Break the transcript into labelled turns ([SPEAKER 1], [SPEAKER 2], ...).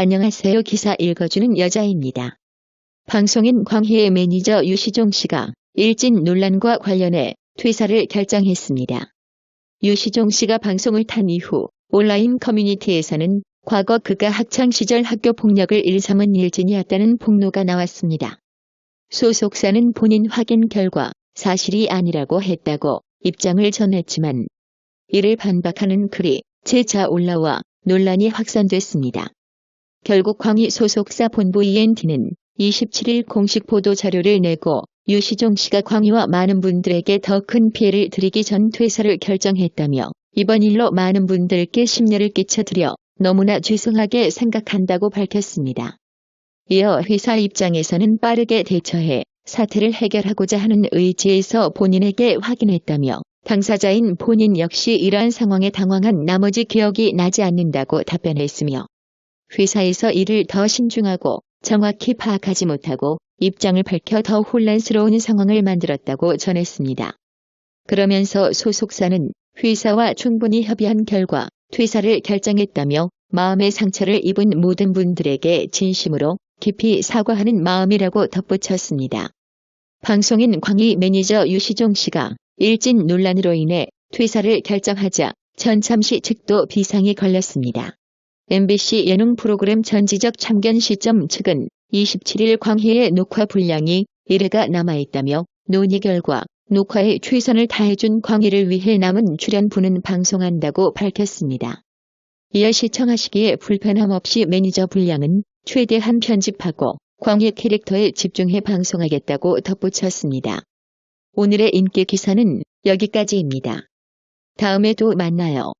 [SPEAKER 1] 안녕하세요 기사 읽어주는 여자입니다. 방송인 광희의 매니저 유시종 씨가 일진 논란과 관련해 퇴사를 결정했습니다. 유시종 씨가 방송을 탄 이후 온라인 커뮤니티에서는 과거 그가 학창시절 학교 폭력을 일삼은 일진이었다는 폭로가 나왔습니다. 소속사는 본인 확인 결과 사실이 아니라고 했다고 입장을 전했지만 이를 반박하는 글이 재차 올라와 논란이 확산됐습니다. 결국 광희 소속사 본부 ENT는 27일 공식 보도 자료를 내고 유시종 씨가 광희와 많은 분들에게 더 큰 피해를 드리기 전 퇴사를 결정했다며 이번 일로 많은 분들께 심려를 끼쳐드려 너무나 죄송하게 생각한다고 밝혔습니다. 이어 회사 입장에서는 빠르게 대처해 사태를 해결하고자 하는 의지에서 본인에게 확인했다며 당사자인 본인 역시 이러한 상황에 당황한 나머지 기억이 나지 않는다고 답변했으며 회사에서 이를 더 신중하고 정확히 파악하지 못하고 입장을 밝혀 더 혼란스러운 상황을 만들었다고 전했습니다. 그러면서 소속사는 회사와 충분히 협의한 결과 퇴사를 결정했다며 마음의 상처를 입은 모든 분들에게 진심으로 깊이 사과하는 마음이라고 덧붙였습니다. 방송인 광희 매니저 유시종 씨가 일진 논란으로 인해 퇴사를 결정하자 전참시 측도 비상이 걸렸습니다. MBC 예능 프로그램 전지적 참견 시점 측은 27일 광희의 녹화 분량이 1회가 남아있다며 논의 결과 녹화에 최선을 다해준 광희를 위해 남은 출연분은 방송한다고 밝혔습니다. 이어 시청하시기에 불편함 없이 매니저 분량은 최대한 편집하고 광희 캐릭터에 집중해 방송하겠다고 덧붙였습니다. 오늘의 인기 기사는 여기까지입니다. 다음에 또 만나요.